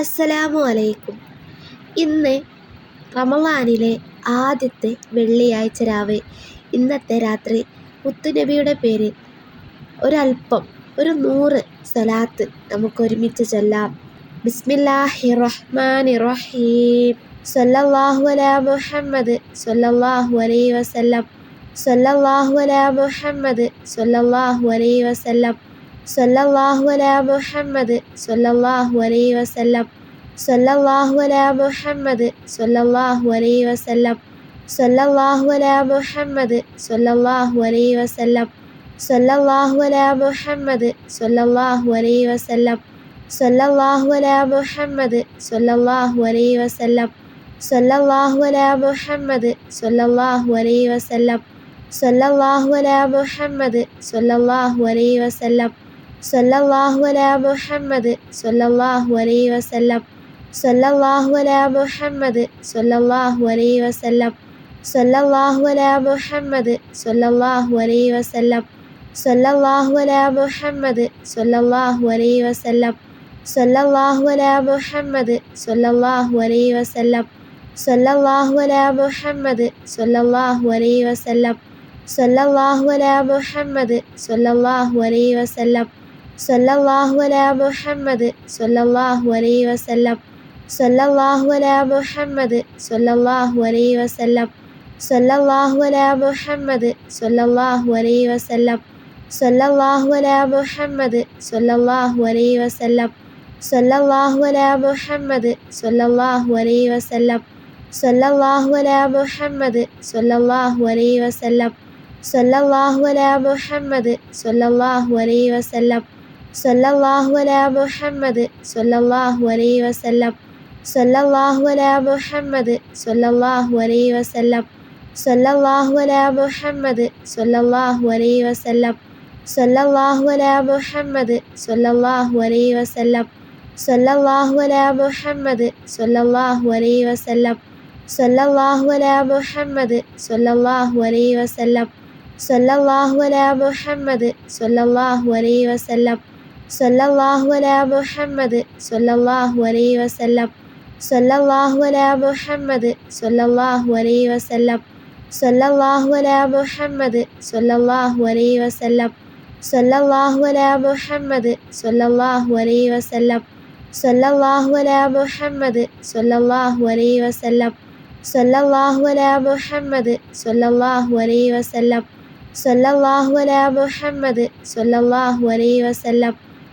അസ്സലാമു അലൈക്കും ഇന്ന് റമളാനിലെ ആദ്യത്തെ വെള്ളിയാഴ്ച രാവ്. ഇന്നത്തെ രാത്രി മുത്തുനബിയുടെ പേരിൽ ഒരൽപ്പം ഒരു നൂറ് സലാത്ത് നമുക്ക് ഒരുമിച്ച് ചൊല്ലാം. ബിസ്മില്ലാഹി റഹ്മാനി റഹീം സല്ലല്ലാഹു അലാ മുഹമ്മദ് സല്ലല്ലാഹു അലൈഹി വസല്ലം. സല്ലല്ലാഹു അലാ മുഹമ്മദ് സല്ലല്ലാഹു അലൈഹി വസല്ലം. സല്ലല്ലാഹു അലാ മുഹമ്മദ് സല്ലല്ലാഹു അലൈഹി വസല്ലം. സല്ലല്ലാഹു അലാ മുഹമ്മദ് സല്ലല്ലാഹു അലൈഹി വസല്ലം. സല്ലല്ലാഹു അലാ മുഹമ്മദ് സല്ലല്ലാഹു അലൈഹി വസല്ലം. സല്ലല്ലാഹു അലാ മുഹമ്മദ് സല്ലല്ലാഹു അലൈഹി വസല്ലം. സല്ലല്ലാഹു അലാ മുഹമ്മദ് സല്ലല്ലാഹു അലൈഹി വസല്ലം. സല്ലല്ലാഹു അലാ മുഹമ്മദ് സല്ലല്ലാഹു അലൈഹി വസല്ലം. സല്ലല്ലാഹു അലാ മുഹമ്മദ് സല്ലല്ലാഹു അലൈഹി വസല്ലം. സല്ലല്ലാഹു അലാ മുഹമ്മദ് സല്ലല്ലാഹു അലൈഹി വസല്ലം. സല്ലല്ലാഹു അലാ മുഹമ്മദ് സല്ലല്ലാഹു അലൈഹി വസല്ലം. സല്ലല്ലാഹു അലാ മുഹമ്മദ് സല്ലല്ലാഹു അലൈഹി വസല്ലം. സല്ലല്ലാഹു അലാ മുഹമ്മദ് സല്ലല്ലാഹു അലൈഹി വസല്ലം. സല്ലല്ലാഹു അലാ മുഹമ്മദ് സല്ലല്ലാഹു അലൈഹി വസല്ലം. സല്ലല്ലാഹു അലാ മുഹമ്മദ് സല്ലല്ലാഹു അലൈഹി വസല്ലം. സല്ലല്ലാഹു അലാ മുഹമ്മദ് സല്ലല്ലാഹു അലൈഹി വസല്ലം. സല്ലല്ലാഹു അലാ മുഹമ്മദ് സല്ലല്ലാഹു അലൈഹി വസല്ലം. സല്ലല്ലാഹു അലാ മുഹമ്മദ് സല്ലല്ലാഹു അലൈഹി വസല്ലം. സല്ലല്ലാഹു അലാ മുഹമ്മദ് സല്ലല്ലാഹു അലൈഹി വസല്ലം. സല്ലല്ലാഹു അലാ മുഹമ്മദ് സല്ലല്ലാഹു അലൈഹി വസല്ലം. സല്ലല്ലാഹു അലാ മുഹമ്മദ് സല്ലല്ലാഹു അലൈഹി വസല്ലം. സല്ലല്ലാഹു അലാ മുഹമ്മദ് സല്ലല്ലാഹു അലൈഹി വസല്ലം. സല്ലല്ലാഹു അലാ മുഹമ്മദ് സല്ലല്ലാഹു അലൈഹി വസല്ലം. സല്ലല്ലാഹു അല മുഹമ്മദ് സല്ലല്ലാഹു അലൈഹി വസല്ലം. സല്ലല്ലാഹു അല മുഹമ്മദ് സല്ലല്ലാഹു അലൈഹി വസല്ലം. സല്ലല്ലാഹു അല മുഹമ്മദ് സല്ലല്ലാഹു അലൈഹി വസല്ലം. സല്ലല്ലാഹു അല മുഹമ്മദ് സല്ലല്ലാഹു അലൈഹി വസല്ലം. സല്ലല്ലാഹു അല മുഹമ്മദ് സല്ലല്ലാഹു അലൈഹി വസല്ലം. സല്ലല്ലാഹു അല മുഹമ്മദ് സല്ലല്ലാഹു അലൈഹി വസല്ലം. സല്ലല്ലാഹു അല മുഹമ്മദ് സല്ലല്ലാഹു അലൈഹി വസല്ലം. സല്ലല്ലാഹു അലാ മുഹമ്മദ് സല്ലല്ലാഹു അലൈഹി വസല്ലം. സല്ലല്ലാഹു അലാ മുഹമ്മദ് സല്ലല്ലാഹു അലൈഹി വസല്ലം. സല്ലല്ലാഹു അലാ മുഹമ്മദ് സല്ലല്ലാഹു അലൈഹി വസല്ലം. സല്ലല്ലാഹു അലാ മുഹമ്മദ് സല്ലല്ലാഹു അലൈഹി വസല്ലം. സല്ലല്ലാഹു അലാ മുഹമ്മദ് സല്ലല്ലാഹു അലൈഹി വസല്ലം. സല്ലല്ലാഹു അലാ മുഹമ്മദ് സല്ലല്ലാഹു അലൈഹി വസല്ലം. സല്ലല്ലാഹു അലാ മുഹമ്മദ് സല്ലല്ലാഹു അലൈഹി വസല്ലം.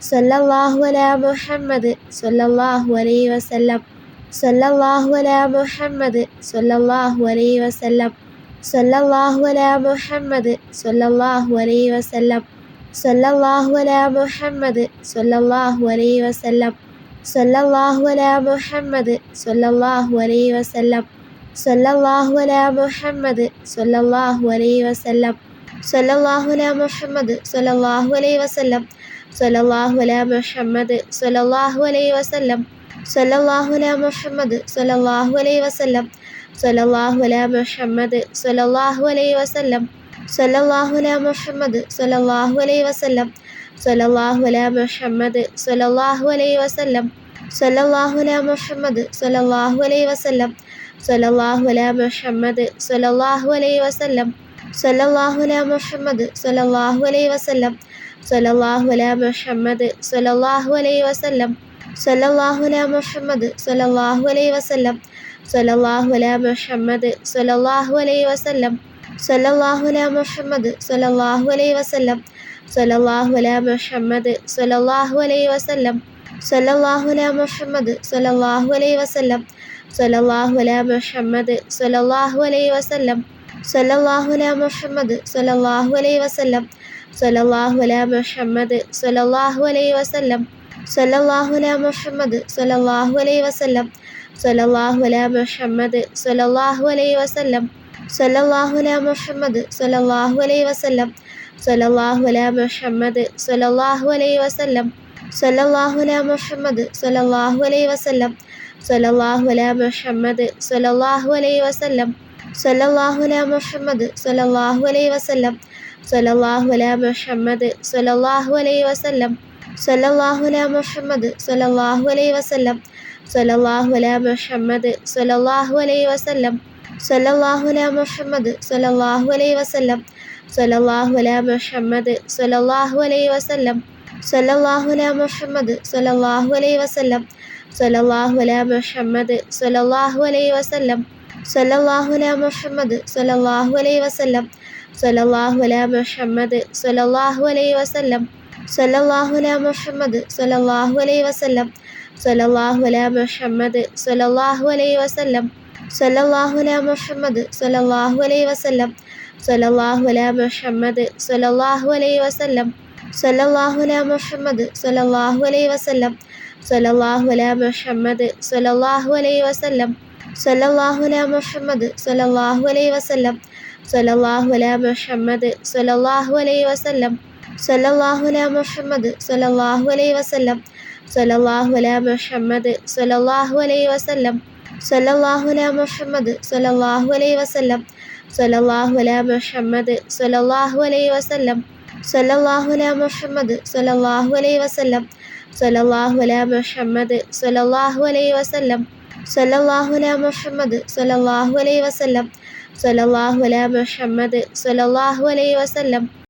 സല്ലല്ലാഹു അലാ മുഹമ്മദ് സല്ലല്ലാഹു അലൈഹി വസല്ലം. സല്ലല്ലാഹു അലാ മുഹമ്മദ് സല്ലല്ലാഹു അലൈഹി വസല്ലം. സല്ലല്ലാഹു അലാ മുഹമ്മദ് സല്ലല്ലാഹു അലൈഹി വസല്ലം. സല്ലല്ലാഹു അലാ മുഹമ്മദ് സല്ലല്ലാഹു അലൈഹി വസല്ലം. സല്ലല്ലാഹു അലാ മുഹമ്മദ് സല്ലല്ലാഹു അലൈഹി വസല്ലം. സല്ലല്ലാഹു അലാ മുഹമ്മദ് സല്ലല്ലാഹു അലൈഹി വസല്ലം. സല്ലല്ലാഹു അലാ മുഹമ്മദ് സല്ലല്ലാഹു അലൈഹി വസല്ലം. സല്ലല്ലാഹു അലാ മുഹമ്മദ് സല്ലല്ലാഹു അലൈഹി വസല്ലം സല്ലല്ലാഹു അലാ മുഹമ്മദ് സല്ലല്ലാഹു അലൈഹി വസല്ലം സല്ലല്ലാഹു അലാ മുഹമ്മദ് സല്ലല്ലാഹു അലൈഹി വസല്ലം സല്ലല്ലാഹു അലാ മുഹമ്മദ് സല്ലല്ലാഹു അലൈഹി വസല്ലം സല്ലല്ലാഹു അലാ മുഹമ്മദ് സല്ലല്ലാഹു അലൈഹി വസല്ലം സല്ലല്ലാഹു അലാ മുഹമ്മദ് സല്ലല്ലാഹു അലൈഹി വസല്ലം സല്ലല്ലാഹു അലാ മുഹമ്മദ് സല്ലല്ലാഹു അലൈഹി വസല്ലം സല്ലല്ലാഹു അലാ മുഹമ്മദ് സല്ലല്ലാഹു അലൈഹി വസല്ലം സല്ലല്ലാഹു അലാ മുഹമ്മദ് സല്ലല്ലാഹു അലൈഹി വസല്ലം. സല്ലല്ലാഹു അലാ മുഹമ്മദ് സല്ലല്ലാഹു അലൈഹി വസല്ലം. സല്ലല്ലാഹു അലാ മുഹമ്മദ് സല്ലല്ലാഹു അലൈഹി വസല്ലം. സല്ലല്ലാഹു അലാ മുഹമ്മദ് സല്ലല്ലാഹു അലൈഹി വസല്ലം. സല്ലല്ലാഹു അലാ മുഹമ്മദ് സല്ലല്ലാഹു അലൈഹി വസല്ലം. സല്ലല്ലാഹു അലാ മുഹമ്മദ് സല്ലല്ലാഹു അലൈഹി വസല്ലം. സല്ലല്ലാഹു അലാ മുഹമ്മദ് സല്ലല്ലാഹു അലൈഹി വസല്ലം. സല്ലല്ലാഹു അലാ മുഹമ്മദ് സല്ലല്ലാഹു അലൈഹി വസല്ലം. സല്ലല്ലാഹു അലാ മുഹമ്മദ് സല്ലല്ലാഹു അലൈഹി വസല്ലം. സല്ലല്ലാഹു അലാ മുഹമ്മദ് സല്ലല്ലാഹു അലൈഹി വസല്ലം. സല്ലല്ലാഹു അലാ മുഹമ്മദ് സല്ലല്ലാഹു അലൈഹി വസല്ലം. സല്ലല്ലാഹു അലാ മുഹമ്മദ് സല്ലല്ലാഹു അലൈഹി വസല്ലം. സല്ലല്ലാഹു അലാ മുഹമ്മദ് സല്ലല്ലാഹു അലൈഹി വസല്ലം. സല്ലല്ലാഹു അലാ മുഹമ്മദ് സല്ലല്ലാഹു അലൈഹി വസല്ലം. സല്ലല്ലാഹു അലാ മുഹമ്മദ് സല്ലല്ലാഹു അലൈഹി വസല്ലം. സല്ലല്ലാഹു അലാ മുഹമ്മദ് സല്ലല്ലാഹു അലൈഹി വസല്ലം. സല്ലല്ലാഹു അലാ മുഹമ്മദ് സല്ലല്ലാഹു അലൈഹി വസല്ലം സല്ലല്ലാഹു അലാ മുഹമ്മദ് സല്ലല്ലാഹു അലൈഹി വസല്ലം സല്ലല്ലാഹു അലാ മുഹമ്മദ് സല്ലല്ലാഹു അലൈഹി വസല്ലം സല്ലല്ലാഹു അലാ മുഹമ്മദ് സല്ലല്ലാഹു അലൈഹി വസല്ലം സല്ലല്ലാഹു അലാ മുഹമ്മദ് സല്ലല്ലാഹു അലൈഹി വസല്ലം സല്ലല്ലാഹു അലാ മുഹമ്മദ് സല്ലല്ലാഹു അലൈഹി വസല്ലം സല്ലല്ലാഹു അലാ മുഹമ്മദ് സല്ലല്ലാഹു അലൈഹി വസല്ലം സല്ലല്ലാഹു അലാ മുഹമ്മദ് സല്ലല്ലാഹു അലൈഹി വസല്ലം സല്ലല്ലാഹു അലാ മുഹമ്മദ് സല്ലല്ലാഹു അലൈഹി വസല്ലം സല്ലല്ലാഹു അലാ മുഹമ്മദ് സല്ലല്ലാഹു അലൈഹി വസല്ലം സല്ലല്ലാഹു അലാ മുഹമ്മദ് സല്ലല്ലാഹു അലൈഹി വസല്ലം സല്ലല്ലാഹു അലാ മുഹമ്മദ് സല്ലല്ലാഹു അലൈഹി വസല്ലം സല്ലല്ലാഹു അലാ മുഹമ്മദ് സല്ലല്ലാഹു അലൈഹി വസല്ലം സല്ലല്ലാഹു അലാ മുഹമ്മദ് സൊല്ലാഹു അലൈ വസല്ലം സല്ലല്ലാഹു അലാ മുഹമ്മദ് സല്ലല്ലാഹു അലൈഹി വസല്ലം സല്ലല്ലാഹു അലാ മുഹമ്മദ് സല്ലല്ലാഹു അലൈഹി വസല്ലം സല്ലല്ലാഹു അലാ മുഹമ്മദ് സല്ലല്ലാഹു അലൈഹി വസല്ലം സല്ലല്ലാഹു അലാ മുഹമ്മദ് സല്ലല്ലാഹു അലൈഹി വസല്ലം സല്ലല്ലാഹു അലാ മുഹമ്മദ് സല്ലല്ലാഹു അലൈഹി വസല്ലം സല്ലല്ലാഹു അലാ മുഹമ്മദ് സല്ലല്ലാഹു അലൈഹി വസല്ലം സല്ലല്ലാഹു അലാ മുഹമ്മദ് സല്ലല്ലാഹു അലൈഹി വസല്ലം സല്ലല്ലാഹു അലാ മുഹമ്മദ് സല്ലല്ലാഹു അലൈഹി വസല്ലം സല്ലല്ലാഹു അലാ മുഹമ്മദ് സല്ലല്ലാഹു അലൈഹി വസല്ലം സല്ലല്ലാഹു അലാ മുഹമ്മദ് സല്ലല്ലാഹു അലൈഹി വസല്ലം സല്ലല്ലാഹു അലാ മുഹമ്മദ് സല്ലല്ലാഹു അലൈഹി വസല്ലം.